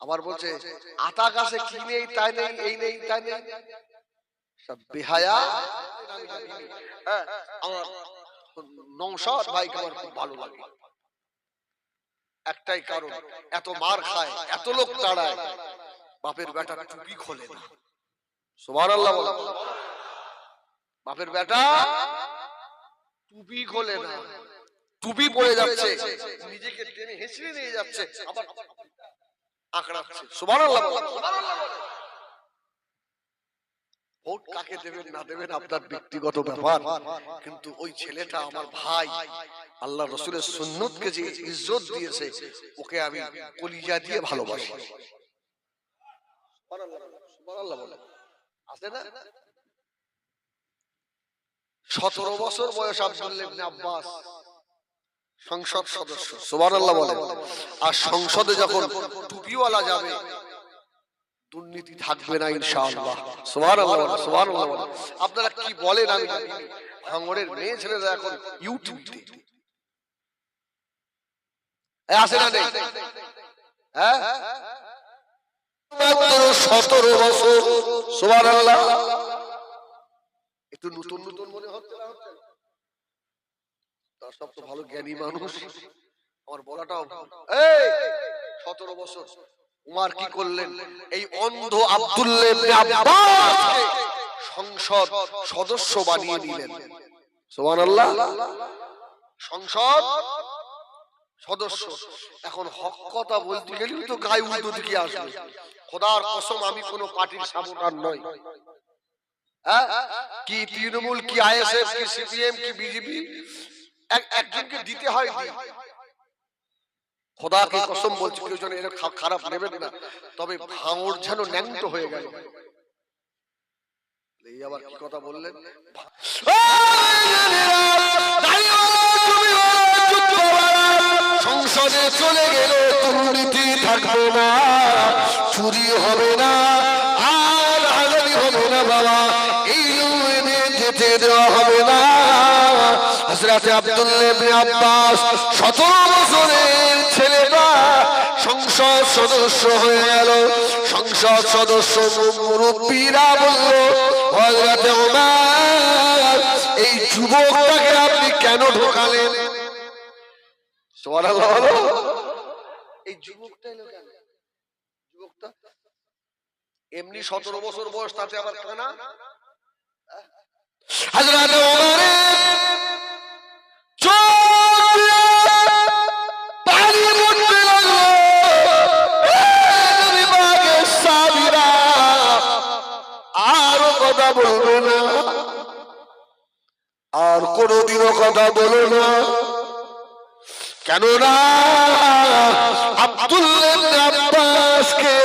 আবার বলছে আতা গাছে কি নেই তাই নেই এই নেই তাই নেই? সব বেহায়া হ্যাঁ, আমার ভাইকে আমার খুব ভালো লাগে। একটাই কারণ এত মার খায় এত লোক তাড়ায় বাপের বেটা টুপি খোলে না। সুবহানাল্লাহ বলো। বাপের বেটা টুপি খোলে না। টুপি পড়ে যাচ্ছে। নিজেকে টেনে হেসড়ে নিয়ে যাচ্ছে। আবার আঁকড়াচ্ছে। ভোট কাকে দেবেন, না দেবেন আপনার ব্যক্তিগত ব্যাপার। কিন্তু ওই ছেলেটা আমার ভাই। আল্লাহ রসুলের যে ইজ্জত দিয়েছে, ওকে আমি কলিজা দিয়ে ভালোবাসি। সতেরো বছর বয়স আব্দুল্লাহ আব্বাস। সংসদ সদস্য। সুবহানাল্লাহ বলে। আর সংসদে যখন টুপিওয়ালা যাবে দুর্নীতি থাকবে না ইনশাআল্লাহ। সুবহানাল্লাহ বলে, সুবহানাল্লাহ বলে। আপনারা কি বলেন আমি ভাঙড়ের মেয়ে ছেলেরা এখন ইউটিউব আছে না নেই? হ্যাঁ? সতেরো বছর। সুবহানাল্লাহ। একটু নতুন নতুন মনে হচ্ছে না হচ্ছে? তার সব তো ভালো জ্ঞানী মানুষ। আমার বলাটাও এই! সতেরো বছর। উমার কি করলেন? এই অন্ধ আব্দুল্লাহ সংসদ সদস্য বানিয়ে নিলেন সুবহানাল্লাহ। সংসদ সদস্য। এখন হক কথা বলতে গেলেই তো গায়ে উল্টো দিকে আসবে। খোদার কসম আমি কোনো পার্টির সামনার নয় হ্যাঁ? কি তৃণমূল কি আইএসএফ কি সিপিএম কি বিজেপি? একজনকে দিতে হয় কসম বলছি, কেউ যেন খারাপ নেবেন না। তবে ভাঙড় যেন হয়ে গেল। আবার কি কথা বললেন? সংসদে চলে গেলে দুর্নীতি থাকবে না, চুরি হবে না, আর আগামী হবে না বাবা। এই যেতে দেওয়া হবে না। হযরতে আব্দুল্লাহ আব্বাস 17 বছরের ছেলেটা সংসদ সদস্য হয়ে গেল। সংসদ সদস্য মুরব্বীরা বলল ওমর, এই যুবকটাকে আপনি কেন ঢোকালেন? এই যুবকটা এলো কেন? যুবকটা? এমনি সতেরো বছর বয়স, তাতে আবার কানা? ওমরের কেননা আব্বাসকে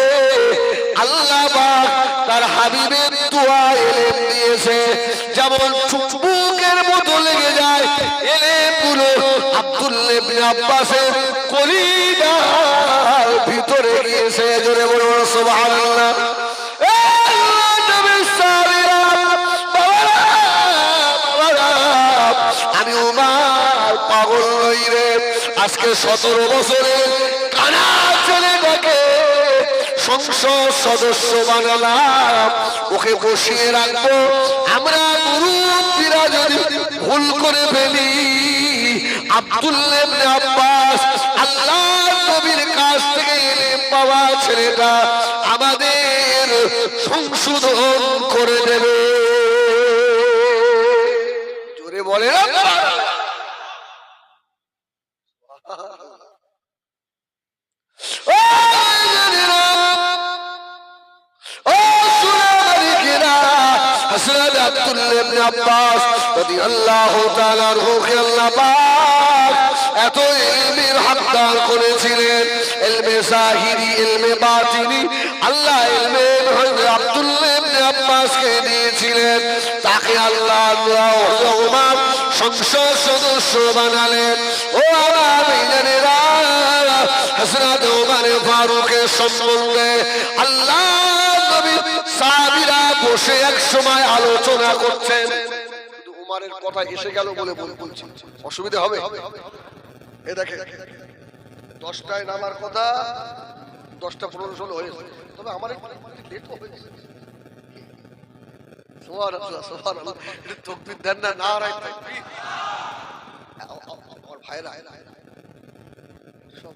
আল্লাহ তার হাবিবের দোয়া দিয়েছে। যেমন চুম্বুকের মতো লেগে যায়, এলেমগুলো আব্দুল্লাহ ইবনে আব্বাসের কলিজার ভিতরে গিয়েছে। জোরে বলো সুবহানাল্লাহ। আজকে সতেরো বছরের কানা ছেলেটাকে সংসদ সদস্য বানালাম। ওকে বসিয়ে রাখব। আমরা মুরব্বীরা যদি ভুল করে ফেলি আব্দুল্লাহ ইবনে আব্বাস আল্লাহ নবীর কাছ থেকে পাওয়া ছেলেটা আমাদের সংশোধন করে দেবে। জোরে বলে না আব্দুল্লাহ ইবনে আব্বাস আল্লাহ পাক এত ইলমের করেছিলেন। ইলমে জাহিরি, ইলমে বাতিনি, আল্লাহ ইলমে আব্দুল্লাহ ইবনে আব্বাসকে দিয়েছিলেন। তাকে আল্লাহ ওমর সংসদ সদস্য বানালেন। ও আমার বিজানেরা হযরত ফারুকের সম্বন্ধে আল্লাহ নবী সাহাবীরা বসে এক সময় আলোচনা করছেন। উমারের কথা এসে গেল বলে বলে বলছি অসুবিধা হবে? এ দেখে দশটায় নামার কথা, দশটা পনেরো ষোলো হয়েছে তবে আমার লেট হয়েছে। দেন না না আমার ভাইরা, সব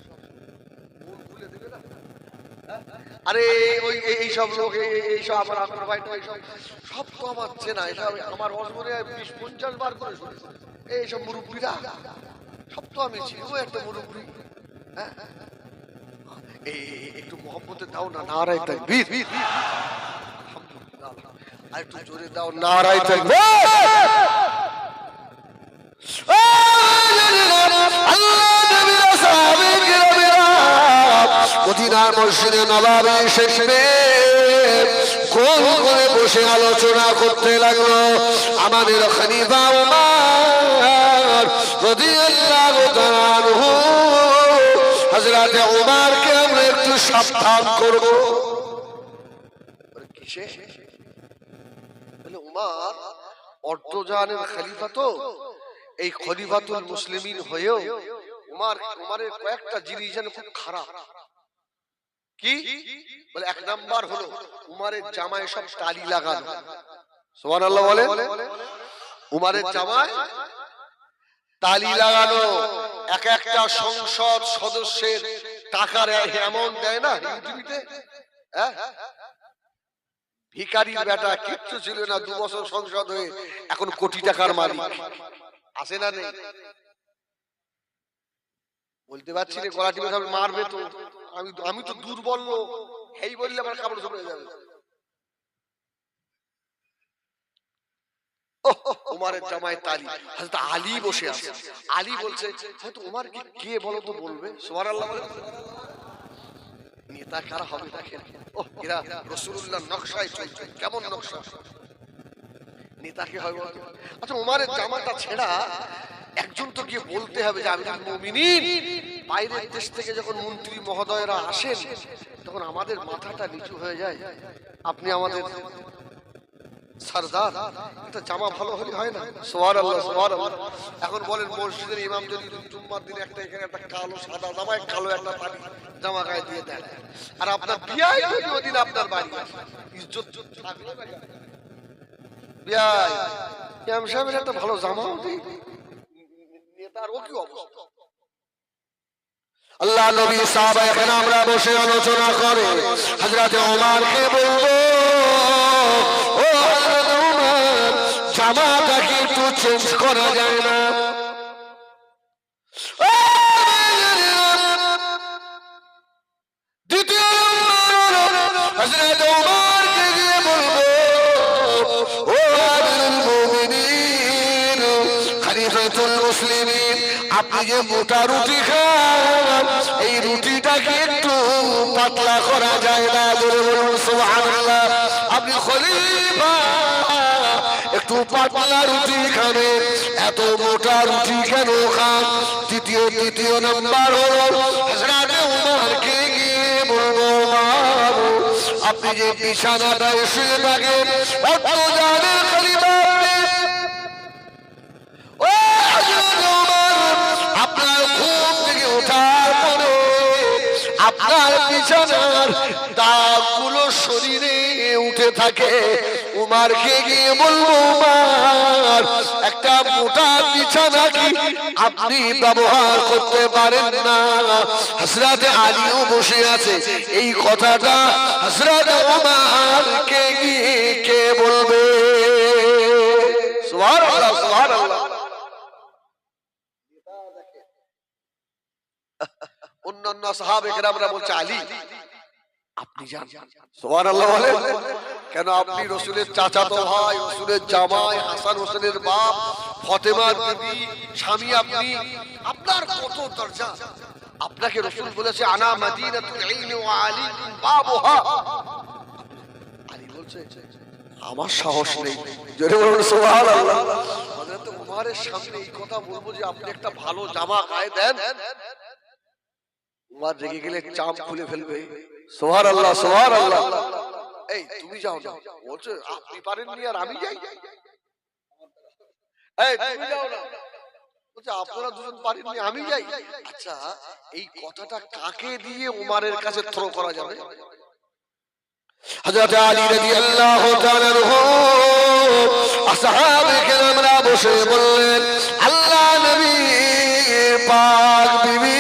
মন খুলে দেবে না? আরে, ওই এই- সব লোক, এই- আমার আপনার ভাইটা এই সব সব আমার চেনা এসব আমার অসমনে বিশ, পঞ্চাশ বার করে শুনেছি। এই সব সব তো আমি ও একটা মুরব্বী। হ্যাঁ? এই একটু মোহাম্মতে দাও না, নারায় তাকবীর। আর একটু জোরে দাও, নারায় তাকবীর। মদিনার মসজিদে নবাবে শেষে গোল করে বসে আলোচনা করতে লাগল? আমাদের খনিফা আমরা একটু সাবধান করব। উমার অর্ধজানের তো। এই খলিফাতুল মুসলিমিন হয়েও উমার, উমারের কয়েকটা জিনিস যেন খুব খারাপ। কি? বলে, এক নাম্বার হলো, উমারের জামায় সব তালি লাগানো। সুবহানাল্লাহ বলে উমারের জামায় তালি লাগানো। এক একটা সংসদ সদস্যের টাকার অ্যামাউন্ট দেয় না ইউটিভিতে হ্যাঁ? ভিকারির বেটা কিচ্ছু ছিল না, দু বছর সংসদ হয়ে এখন কোটি টাকার মালিক। আসে না নেই? বলতে পারছি রে গলা মারবে তো। আমি আমি তো দুর্বল লোক। এই বললে আমার কাপড় চলে যাবে। ওহ, উমারের জামায় তালি। হযরত আলী বসে আছে। আলী বলছে হয়তো উমার কি কে বলো তো বলবে? সুবহানাল্লাহ বলে। নেতা কারা হবে দেখেন। ও এরা রসুল্লাহ নকশায় চলছে। কেমন নকশা? নেতাকে হবে? আচ্ছা উমারের জামাটা ছেঁড়া। একজন তো গিয়ে বলতে হবে যে আমি মুমিনিন। বাইরের দেশ থেকে যখন মন্ত্রী মহোদয়রা আসেন, তখন আমাদের মাথাটা নিচু হয়ে যায়। আপনি আমাদের সরদার, একটা জামা ভালো হলে হয় না? সোহার আল্লাহ সোহার আল্লাহ এখন বলেন, মসজিদের ইমাম যদি জুম্মার একটা এখানে একটা কালো, সাদা জামায়, কালো একটা পানি জামা গায়ে দিয়ে দেয়। আর আপনার বিয়াই যদি ওদিন আপনার বাড়ি। ইজ্জত থাকল বিয়াই ইমাম সাহেবের একটা ভালো জামাও দিই নেতার ও কি অবস্থা? আল্লাহ নবী সাহাবা এখানে আমরা বসে আলোচনা করে। হযরত ওমরকে বলব, ও হযরত ওমর জামাটাকে একটু চেঞ্জ করা যায় না? মুসলিমিন আপনি যে মোটা রুটি খান, এই রুটিটাকে একটু পাতলা করা যায় না বলে বলুন, সুবহানাল্লাহ। আপনি খলিফা, একটু পাতলা রুটি খাবে এত মোটা রুটি কেন খান? তৃতীয় তৃতীয় নাম্বার হলো, হযরত উমরকে গিয়ে বলব আপনি যে বিছানাটায় শুয়ে থাকেন অত জানেন খলিফা আপনার বিছানার দাগগুলো শরীরে উঠে থাকে। উমারকে গিয়ে বলব উমার একটা মোটা বিছানা কি আপনি ব্যবহার করতে পারেন না? হসরত আলীও বসে আছে। এই কথাটা হসরত উমারকে গিয়ে কে বলবে? সুবহানাল্লাহ সুবহানাল্লাহ। অন্যান্য সাহাবে কেরামরা বলছে আলী আপনি যান। কেন আপনি রসুলের চাচাতো ভাই রসুলের জামাই হাসান হোসেনের বাপ ফতেমার বিবি স্বামী আপনি? আপনার কত দরজা? আপনাকে রসুল বলেছে আনা মাদিনাতুল ইলমি ওয়া আলী বাবুহা। আলী বলছে আমার সাহস নেই। জোরে বলুন সুবহানাল্লাহ। হযরত উমারের সামনে এই কথা বলব যে আপনি একটা ভালো জামা গায়ে দেন। উমার রেগে গেলে চাপ খুলে ফেলবে। সোহার আল্লাহ সোহার আল্লাহ এই তুমি যাও না। বলছো আপনি পারেননি আর আমি যাই। এই তুমি যাও না। বলছে আপনারা দুজন পারেননি আমি যাই। আচ্ছা এই কথাটা কাকে দিয়ে উমারের কাছে থ্রো করা যাবে? হযরত আলী রাদিয়াল্লাহু তাআলা আসহাবে কেরামরা বসে বললেন আল্লাহ নবী পাক বিবি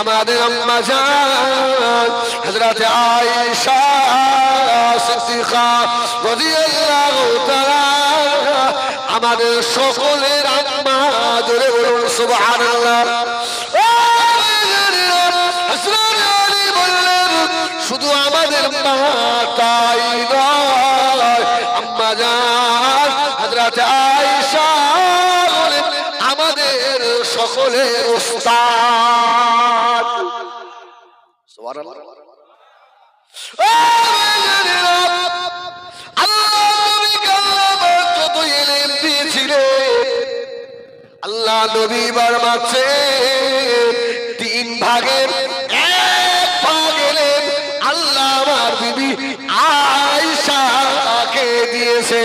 আমাদের আম্মা জান, হযরত আয়েশা সিদ্দিকা রাদিয়াল্লাহু তাআলা, আমাদের সকলের আম্মা, জোরে বলুন সুবহানাল্লাহ। শুধু আমাদের মা তাই নয় সুবহানাল্লাহ আল্লাহ নবী বার মাছে তিন ভাগের এক ভাগ এলেন। আল্লাহ আমার বিবি আয়সাকে দিয়েছে।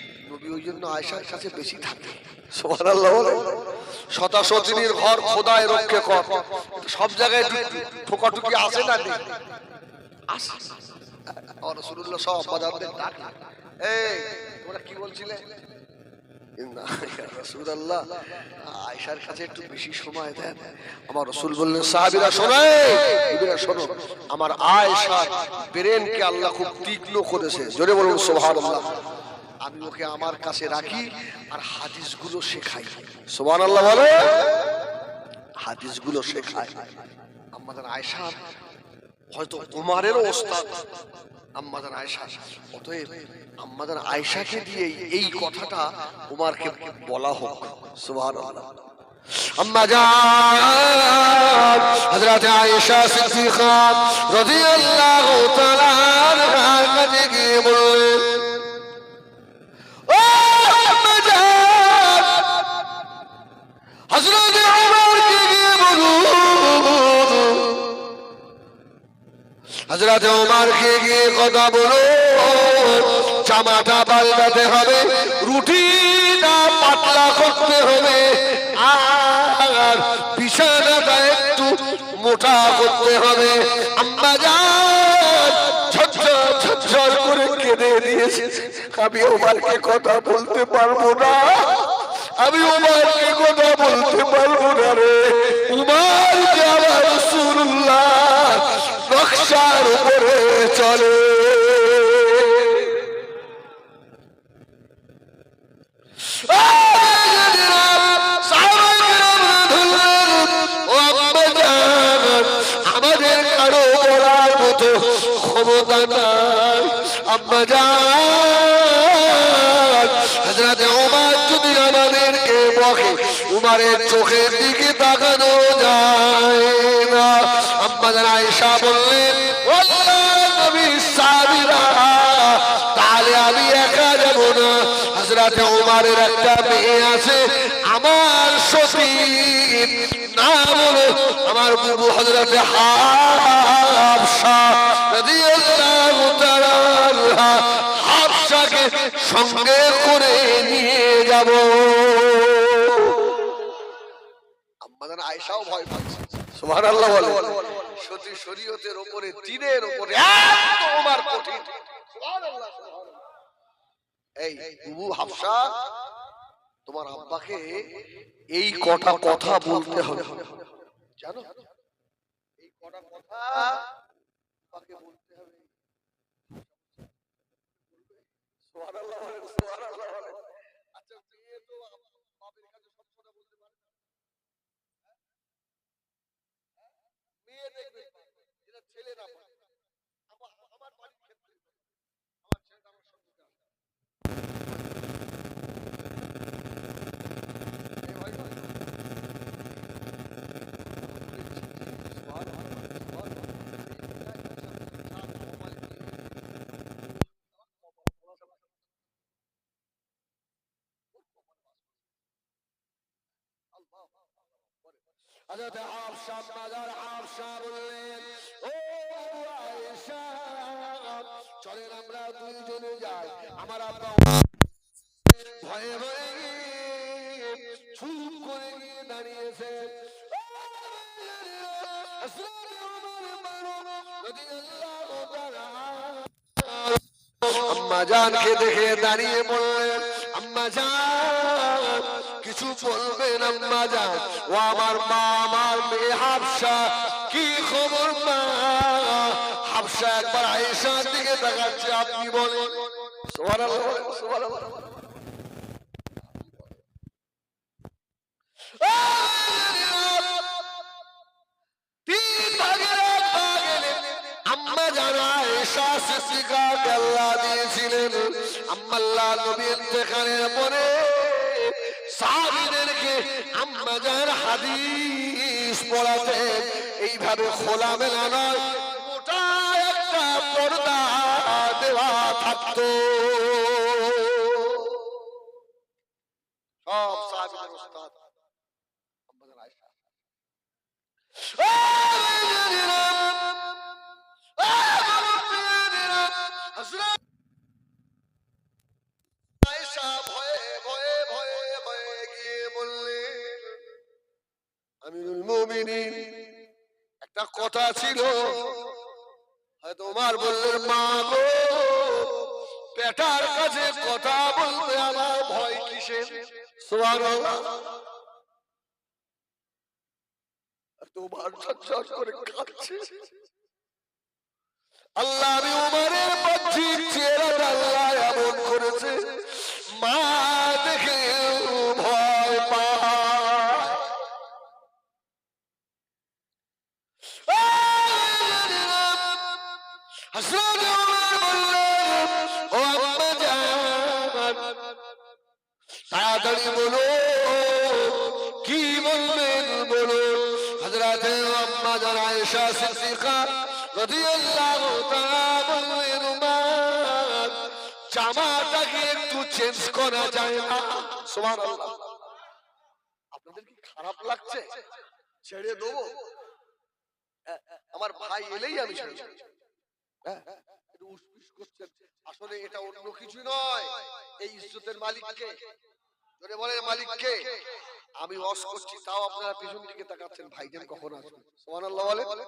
নবী ওই জন্য আয়সার কাছে বেশি থাকে। সুবহানাল্লাহ বলে। শতা সতিনীর ঘর খোদায় রক্ষে কর। সব জায়গায় ঠোকাটুকি আসে না কাছে একটু বেশি সময় দেন। আমার রসুল শোনো আমার ব্রেনকে আল্লাহ খুব তীক্ষ্ণ করেছে। জোরে বলুন, সুবহানাল্লাহ। আমি ওকে আমার কাছে রাখি আর হাদিসগুলো শেখাই। সুবহানাল্লাহ বলে? হাদিসগুলো শেখায় আমাদের আয়েশা হয়তো উমারেরও ওস্তাদ। আম্মাদান আয়েশা অতএব আম্মাদান আয়েশাকে দিয়ে এই কথাটা উমারকে বলা হোক। গিয়ে বললেন ও হযরত ওমরকে গিয়ে কথা বলো। জামাটা পাল্টাতে হবে, রুটিটা পাতলা করতে হবে, আর বিছানাটা একটু মোটা করতে হবে। আম্মা যান ঝরঝর করে কেঁদে দিয়েছে, আমি ওমারকে কথা বলতে পারব না। আমি উমারকে কথা বলতে পারব না রে। উমার যে আমার নকশার উপরে চলে। আমাদের কারও বলার মতো ক্ষমতা নাই। উমারের চোখের দিকে তাকানো যায় না। আম্মা জান আয়েশা বললেন তাহলে আমি একা যাব না। হাজরাতে ওমারের একটা মেয়ে আছে, আমার সতী নাম হলো আমার বুবু হজরতে হাফসা রাদিয়াল্লাহু। হাফসাকে সঙ্গে করে নিয়ে যাব। আম্মাদান আয়েশাও ভয় পাচ্ছে। সুবহানাল্লাহ বলে। সতী শরীয়তের উপরে দিনের উপরে। এত ওমার কঠিন। সুবহানাল্লাহ, সুবহানাল্লাহ। এই বুবু হাফসা তোমার আব্বাকে এই কটা কথা বলতে হবে। জানো? এই কটা কথা আব্বাকে বলতে হবে। আচ্ছা মেয়ে তো বাপের কাছে সব কথা বলতে পারে না। মেয়ে দেখবে যেটা ছেলে না পারে আমার আমার বাড়ির ক্ষেত্রে আমার ছেলেটা আমার সঙ্গে বললেন, ও চলেন আমরা দুইজনে যাই। আমার আব্বা ভয়ে ভয়ে চুপ করে গিয়ে দাঁড়িয়েছে। আম্মা জানকে দেখে দাঁড়িয়ে বললেন, আম্মা জান কিছু বলবেন আম্মা জান? ও আমার মা, আমার মেয়ে হাফসা, কি খবর মা? হাফসা একবার আয়েশার দিকে তাকাচ্ছে, আপনি বলেন। সুবহানাল্লাহ সুবহানাল্লাহ। আম্মা জানা আল্লাহ দিয়েছিলেন। আম্মা আল্লাহ নবী ইন্তেকালের পরে সাহাবীদেরকে আম্মাজার হাদিস পড়াতে। এইভাবে খোলা মেলা নয়, মোটা একটা পর্দা দেওয়া থাকতো। সব সাহাবিদের উস্তাদ আম্মাজার আয়েশা আমিরুল মুমিনিন, একটা কথা ছিল, হয়তো তোমার বললেন, মা গো বেটার কাছে কথা বলতে আমার ভয় কিসের? তোমার করে কাঁদছে। আল্লাহ আমি উমারের বাহ্যিক আল্লাহ এমন করেছে। মা দেখে উমর বললেন, তাড়াতাড়ি বলো কি বলবেন বলুন হযরত আম্মা জান আয়েশা সিদ্দিকা রাদিয়াল্লাহু তাআলা বললেন মা জামাটাকে একটু চেঞ্জ করা যায় না। সুবহানাল্লাহ। আপনাদের কি খারাপ লাগছে? ছেড়ে দেবো? আমার ভাই এলেই আমি ছেড়ে উসপিস করছেন। আসলে এটা অন্য কিছু নয়। এই ইজ্জতের মালিককে। জোরে বলেন, মালিককে। আমি ওয়াশ করছি, তাও আপনারা পিছন দিকে তাকাচ্ছেন। ভাইজান কখন আসবে? সুবহানাল্লাহ বলে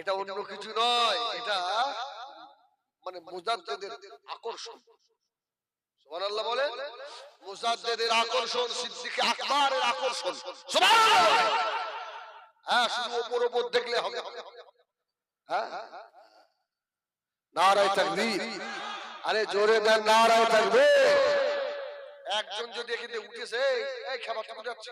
এটা অন্য কিছু নয়। এটা মানে মুজাদ্দেদের আকর্ষণ। সুবহানাল্লাহ বলে মুজাদ্দেদের আকর্ষণ, সিদ্দিকে আকবরের আকর্ষণ। সুবহানাল্লাহ হ্যাঁ শুধু ওপর ওপর দেখলে হবে। হ্যাঁ? নারায় থাকবি আরে জোরে দেন নারায় থাকবে একজন যদি এখানে উঠেছে এই খাবার খাবার যাচ্ছে।